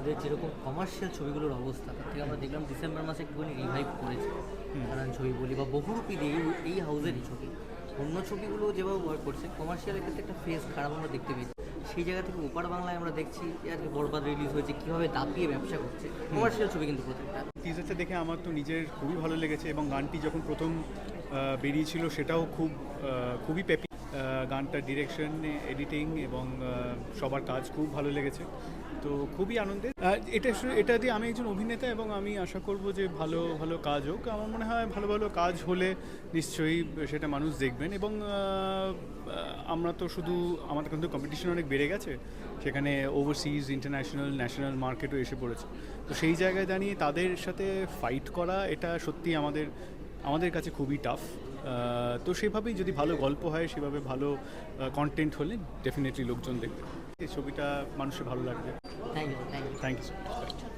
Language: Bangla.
আমাদের যেরকম কমার্শিয়াল ছবিগুলোর অবস্থা তার থেকে আমরা দেখলাম ডিসেম্বর মাসে একটুখানি রিভাইভ করেছে। নানান ছবি বলি বা বহুরূপী দিয়ে এই হাউসেরই ছবি। অন্য ছবিগুলো যেভাবে ওয়ার্ক করছে কমার্শিয়ালের ক্ষেত্রে একটা ফেস খারাপ আমরা দেখতে পেয়েছি। সেই জায়গা থেকে ওপার বাংলায় আমরা দেখছি যে আজকে বরবাদ রিলিজ হয়েছে কীভাবে দাপিয়ে ব্যবসা করছে। কমার্শিয়াল ছবি কিন্তু প্রত্যেকটা। টিজারটা দেখে আমার তো নিজের খুবই ভালো লেগেছে এবং গানটি যখন প্রথম বেরিয়েছিল সেটাও খুব খুবই পেপি গানটা ডিরেকশন এডিটিং এবং সবার কাজ খুব ভালো লেগেছে। তো খুবই আনন্দের এটা এটা দিয়ে আমি একজন অভিনেতা এবং আমি আশা করব যে ভালো ভালো কাজ হোক। আমার মনে হয় ভালো ভালো কাজ হলে নিশ্চয়ই সেটা মানুষ দেখবেন এবং আমরা তো শুধু, আমাদের কিন্তু কম্পিটিশন অনেক বেড়ে গেছে। সেখানে ওভারসিজ ইন্টারন্যাশনাল ন্যাশনাল মার্কেটও এসে পড়েছে। তো সেই জায়গায় দাঁড়িয়ে তাদের সাথে ফাইট করা, এটা সত্যি আমাদের আমাদের কাছে খুবই টাফ তো সেভাবেই যদি ভালো গল্প হয় সেভাবে ভালো কন্টেন্ট হলে ডেফিনেটলি লোকজন দেখবে। এই ছবিটা মানুষের ভালো লাগবে। Thank you thank you so much